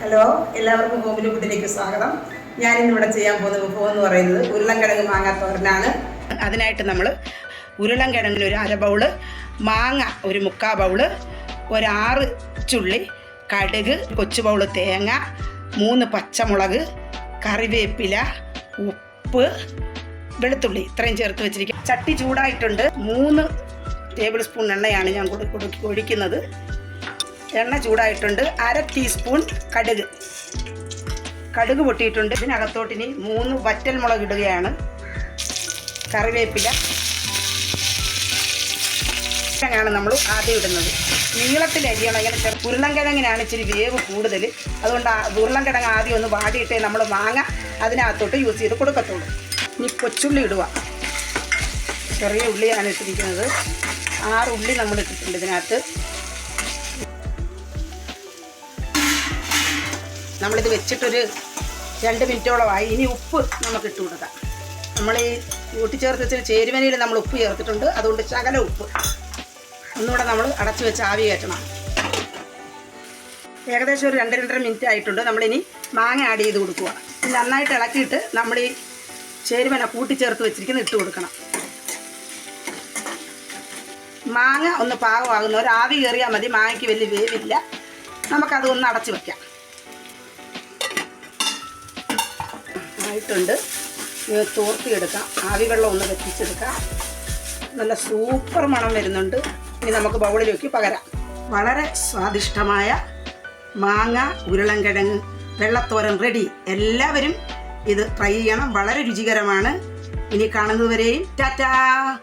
Hello എല്ലാവർക്കും homely ഫുഡിലേക്ക് സ്വാഗതം. ഞാൻ ഇന്നിവിടെ ചെയ്യാൻ പോകുന്ന വിഭവം എന്ന് പറയുന്നത് ഉരുളൻകിഴങ്ങ് മാങ്ങാത്തോരനാണ്. അതിനായിട്ട് നമ്മൾ ഉരുളൻകിഴങ്ങിന് ഒരു അര ബൗൾ മാങ്ങ ഒരു മുക്കാ ബൗൾ ഒരാറ് ചുള്ളി കടുക് കൊച്ചു ബൗൾ തേങ്ങ മൂന്ന് പച്ചമുളക് കറിവേപ്പില ഉപ്പ് വെളുത്തുള്ളി ഇത്രയും ചേർത്ത് വെച്ചിരിക്കും ചട്ടി ചൂടായിട്ടുണ്ട്. മൂന്ന് ടേബിൾ സ്പൂൺ എണ്ണയാണ് ഞാൻ കൊടു കൊടു- ഒഴിക്കുന്നത് എണ്ണ ചൂടായിട്ടുണ്ട്. അര ടീസ്പൂൺ കടുക്. കടുക് പൊട്ടിയിട്ടുണ്ട്. ഇതിനകത്തോട്ടിനി മൂന്ന് വറ്റൽ മുളക് ഇടുകയാണ്. കറിവേപ്പില. കിഴങ്ങാണ് നമ്മൾ ആദ്യം ഇടുന്നത്. നീളത്തിൽ അരിയണം. ഇങ്ങനെ ചെറു ഉരുളൻകിഴങ്ങിനാണ് ഇച്ചിരി വേവ് കൂടുതൽ. അതുകൊണ്ട് ഉരുളൻകിഴങ്ങ് ആദ്യം ഒന്ന് വാടിയിട്ടേ നമ്മൾ മാങ്ങ അതിനകത്തോട്ട് യൂസ് ചെയ്ത് കൊടുക്കത്തുള്ളൂ. ഇനി കൊച്ചുള്ളി ഇടുക. ചെറിയ ഉള്ളിയാണ് ഇട്ടിരിക്കുന്നത്. ആറ് ഉള്ളി നമ്മൾ ഇട്ടിട്ടുണ്ട് ഇതിനകത്ത്. നമ്മളിത് വെച്ചിട്ടൊരു രണ്ട് മിനിറ്റോളമായി. ഇനി ഉപ്പ് നമുക്ക് ഇട്ട് കൊടുക്കാം. നമ്മൾ ഈ കൂട്ടിച്ചേർത്ത് വെച്ച ചേരുവനയിൽ നമ്മൾ ഉപ്പ് ചേർത്തിട്ടുണ്ട്. അതുകൊണ്ട് ശകല ഉപ്പ്. ഒന്നുകൂടെ നമ്മൾ അടച്ചു വെച്ച് ആവി കയറ്റണം. ഏകദേശം ഒരു രണ്ട് രണ്ടര മിനിറ്റ് ആയിട്ടുണ്ട്. നമ്മളിനി മാങ്ങ ആഡ് ചെയ്ത് കൊടുക്കുക. നന്നായിട്ട് ഇളക്കിയിട്ട് നമ്മൾ ഈ ചേരുവന കൂട്ടിച്ചേർത്ത് വെച്ചിരിക്കുന്ന ഇട്ട് കൊടുക്കണം. മാങ്ങ ഒന്ന് പാകമാകുന്ന ഒരു ആവി കയറിയാൽ മതി. മാങ്ങയ്ക്ക് വലിയ വേവില്ല. നമുക്കത് ഒന്ന് അടച്ചു വെക്കാം. ഇത് തോർത്തിയെടുക്കാം. ആവി വെള്ളം ഒന്ന് വെപ്പിച്ചെടുക്കാം നല്ല സൂപ്പർ മണം വരുന്നുണ്ട്. ഇനി നമുക്ക് ബൗളിൽ ബൗളിലേക്ക് പകരാം. വളരെ സ്വാദിഷ്ടമായ മാങ്ങ ഉരുളൻകിഴങ്ങ് വെള്ളത്തോരൻ റെഡി. എല്ലാവരും ഇത് ട്രൈ ചെയ്യണം. വളരെ രുചികരമാണ്. ഇനി കാണുന്നതുവരെയും ടാറ്റാ!